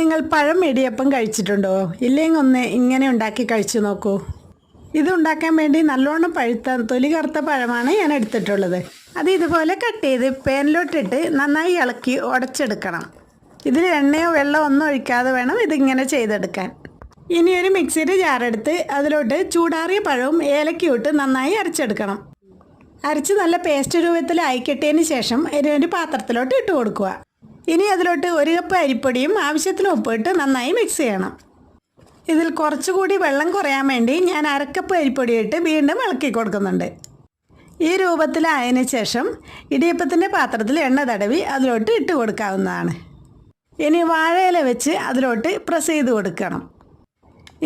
നിങ്ങൾ പഴം ഇടിയപ്പം കഴിച്ചിട്ടുണ്ടോ? ഇല്ലെങ്കിൽ ഒന്ന് ഇങ്ങനെ ഉണ്ടാക്കി കഴിച്ചു നോക്കൂ. ഇത് ഉണ്ടാക്കാൻ വേണ്ടി നല്ലോണം പഴുത്ത തൊലി കറുത്ത പഴമാണ് ഞാൻ എടുത്തിട്ടുള്ളത്. അത് ഇതുപോലെ കട്ട് ചെയ്ത് പാനിലോട്ടിട്ട് നന്നായി ഇളക്കി ഉടച്ചെടുക്കണം. ഇതിൽ എണ്ണയോ വെള്ളമോ ഒന്നും ഒഴിക്കാതെ വേണം ഇതിങ്ങനെ ചെയ്തെടുക്കാൻ. ഇനി ഒരു മിക്സിയുടെ ജാറെടുത്ത് അതിലോട്ട് ചൂടാറിയ പഴവും ഏലക്കയും നന്നായി അരച്ചെടുക്കണം. അരച്ച് നല്ല പേസ്റ്റ് രൂപത്തിൽ അയക്കിട്ടതിന് ശേഷം ഇതിനൊരു പാത്രത്തിലോട്ട് ഇട്ട് കൊടുക്കുക. ഇനി അതിലോട്ട് ഒരു കപ്പ് അരിപ്പൊടിയും ആവശ്യത്തിന് ഉപ്പിട്ട് നന്നായി മിക്സ് ചെയ്യണം. ഇതിൽ കുറച്ചുകൂടി വെള്ളം കുറയാൻ വേണ്ടി ഞാൻ അരക്കപ്പ് അരിപ്പൊടി ഇട്ട് വീണ്ടും ഇളക്കി കൊടുക്കുന്നുണ്ട്. ഈ രൂപത്തിലായതിനു ശേഷം ഇടിയപ്പത്തിന്റെ പാത്രത്തിൽ എണ്ണ തടവി അതിലോട്ട് ഇട്ട് കൊടുക്കാവുന്നതാണ്. ഇനി വാഴയില വെച്ച് അതിലോട്ട് പ്രസ് ചെയ്ത് കൊടുക്കണം.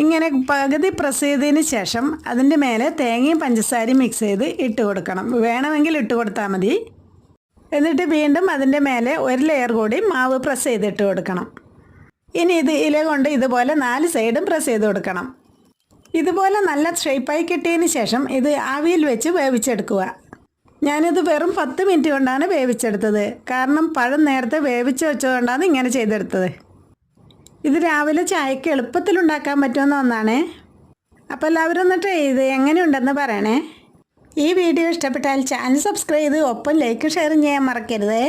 ഇങ്ങനെ പകുതി പ്രസ് ചെയ്തതിന് ശേഷം അതിന്റെ മേലെ തേങ്ങയും പഞ്ചസാരയും മിക്സ് ചെയ്ത് ഇട്ട് കൊടുക്കണം. വേണമെങ്കിൽ ഇട്ട് കൊടുത്താൽ മതി. എന്നിട്ട് വീണ്ടും അതിന്റെ മേലെ ഒരു ലെയർ കൂടി മാവ് പ്രസ് ചെയ്തിട്ട് കൊടുക്കണം. ഇനി ഇത് ഇല കൊണ്ട് ഇതുപോലെ നാല് സൈഡും പ്രസ് ചെയ്ത് കൊടുക്കണം. ഇതുപോലെ നല്ല ഷേപ്പായി കിട്ടിയതിന് ശേഷം ഇത് ആവിയിൽ വെച്ച് വേവിച്ചെടുക്കുക. ഞാനിത് വെറും പത്ത് മിനിറ്റ് കൊണ്ടാണ് വേവിച്ചെടുത്തത്. കാരണം പഴം നേരത്തെ വേവിച്ച് വെച്ചതുകൊണ്ടാണ് ഇങ്ങനെ ചെയ്തെടുത്തത്. ഇത് രാവിലെ ചായക്ക് എളുപ്പത്തിലുണ്ടാക്കാൻ പറ്റുന്ന ഒന്നാണ്. അപ്പോൾ എല്ലാവരും ഒന്ന് ട്രൈ ചെയ്ത്. എങ്ങനെയുണ്ടെന്ന് പറയണേ. ഈ വീഡിയോ ഇഷ്ടപ്പെട്ടാൽ ചാനൽ സബ്സ്ക്രൈബ് ചെയ്ത് ഒപ്പം ലൈക്ക് ഷെയർ ചെയ്യാൻ മറക്കരുതേ.